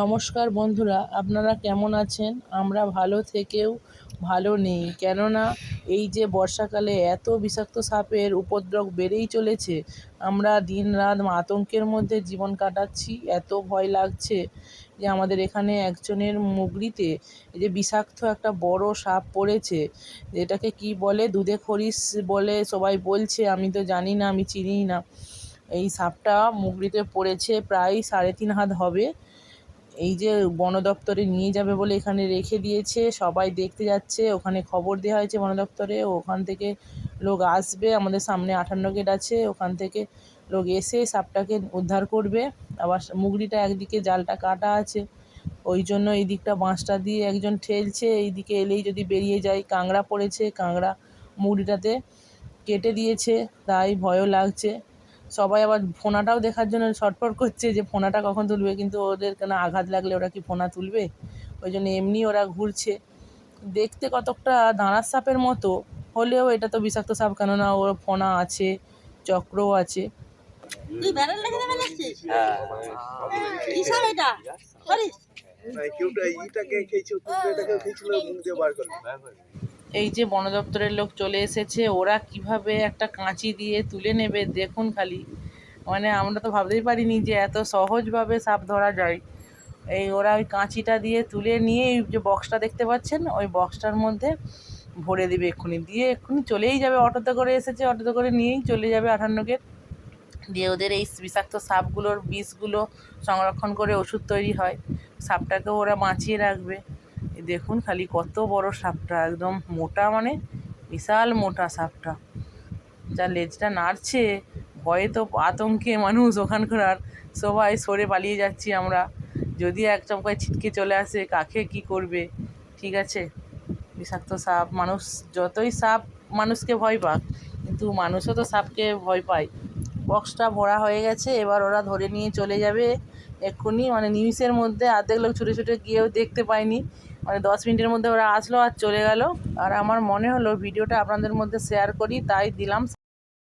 নমস্কার বন্ধুরা, আপনারা কেমন আছেন? আমরা ভালো থেকেও ভালো নেই। কেননা এই যে বর্ষাকালে এত বিষাক্ত সাপের উপদ্রব বেড়েই চলেছে, আমরা দিনরাত আতঙ্কের মধ্যে জীবন কাটাচ্ছি। এত ভয় লাগছে যে আমাদের এখানে একজনের মুগরিতে এই যে বিষাক্ত একটা বড় সাপ পড়েছে এটাকে কি বলে? দুধে খরিস বলে সবাই বলছে, আমি তো জানি না, আমি চিনিই না। এই সাপটা মুগরিতে পড়েছে প্রায় সাড়ে তিন হাত হবে। এই যে বন দপ্তরে নিয়ে যাবে বলে এখানে রেখে দিয়েছে, সবাই দেখতে যাচ্ছে, ওখানে খবর দেওয়া হয়েছে বন দপ্তরে, ওখান থেকে লোক আসবে, আমাদের সামনে আটান্ন গেট আছে, ওখান থেকে লোক এসে সাপটাকে উদ্ধার করবে, আবার মুগড়িটা একদিকে জালটা কাটা আছে, ওই জন্য এই দিকটা বাঁশটা দিয়ে একজন ঠেলছে, এই দিকে এলেই যদি বেরিয়ে যায় কাঁংড়া পড়েছে কাঁংড়া মুগরিটাতে কেটে দিয়েছে, তাই ভয়ও লাগছে। সবাই আবার ফোনাটাও দেখার জন্য ছটফট করছে যে ফোনাটা কখন তুলবে কিন্তু ওদের কেন আঘাত লাগলে ওরা কি ফোনা তুলবে? ওই জন্য এমনি ওরা ঘুরছে। দেখতে কতকটা দাঁড়ার সাপের মতো হলেও এটা তো বিষাক্ত সাপ কেননা ওর ফোনা আছে চক্রও আছে। এটা। এই যে বন দপ্তরের লোক চলে এসেছে, ওরা কীভাবে একটা কাঁচি দিয়ে তুলে নেবে দেখুন খালি। মানে আমরা তো ভাবতেই পারিনি যে এত সহজভাবে সাপ ধরা যায়। এই ওরা ওই কাঁচিটা দিয়ে তুলে নিয়ে এই যে বক্সটা দেখতে পাচ্ছেন, ওই বক্সটার মধ্যে ভরে দেবে এক্ষুনি। দিয়ে এক্ষুনি চলেই যাবে, অটোতে করে এসেছে, অটোতে করে নিয়েই চলে যাবে আঠান্ন গেট দিয়ে ওদের এই বিষাক্ত সাপগুলোর বিষগুলো সংরক্ষণ করে ওষুধ তৈরি হয়। সাপটাকেও ওরা বাঁচিয়ে রাখবে। দেখুন খালি কত বড় সাপটা, একদম মোটা মানে বিশাল মোটা সাপটা। যা লেজটা নাড়ছে, ভয়ে তো আতঙ্কে মানুষ ওখানকার সবাই সরে পালিয়ে যাচ্ছি আমরা। যদি এক চমকায় ছিটকে চলে আসে, কাকে কি করবে? ঠিক আছে? বিষাক্ত সাপ, মানুষ যতই সাপ মানুষকে ভয় পাক, কিন্তু মানুষও তো সাপকে ভয় পায়। বক্সটা ভরা হয়ে গেছে, এবার ওরা ধরে নিয়ে চলে যাবে। এক্ষুনি মানে নিউজের মধ্যে অর্ধেক লোক ছুটে ছুটে গিয়েও দেখতে পাইনি। মানে দশ মিনিটের মধ্যে ওরা আসলো আর চলে গেল। আর আমার মনে হলো ভিডিওটা আপনাদের মধ্যে শেয়ার করি, তাই দিলাম।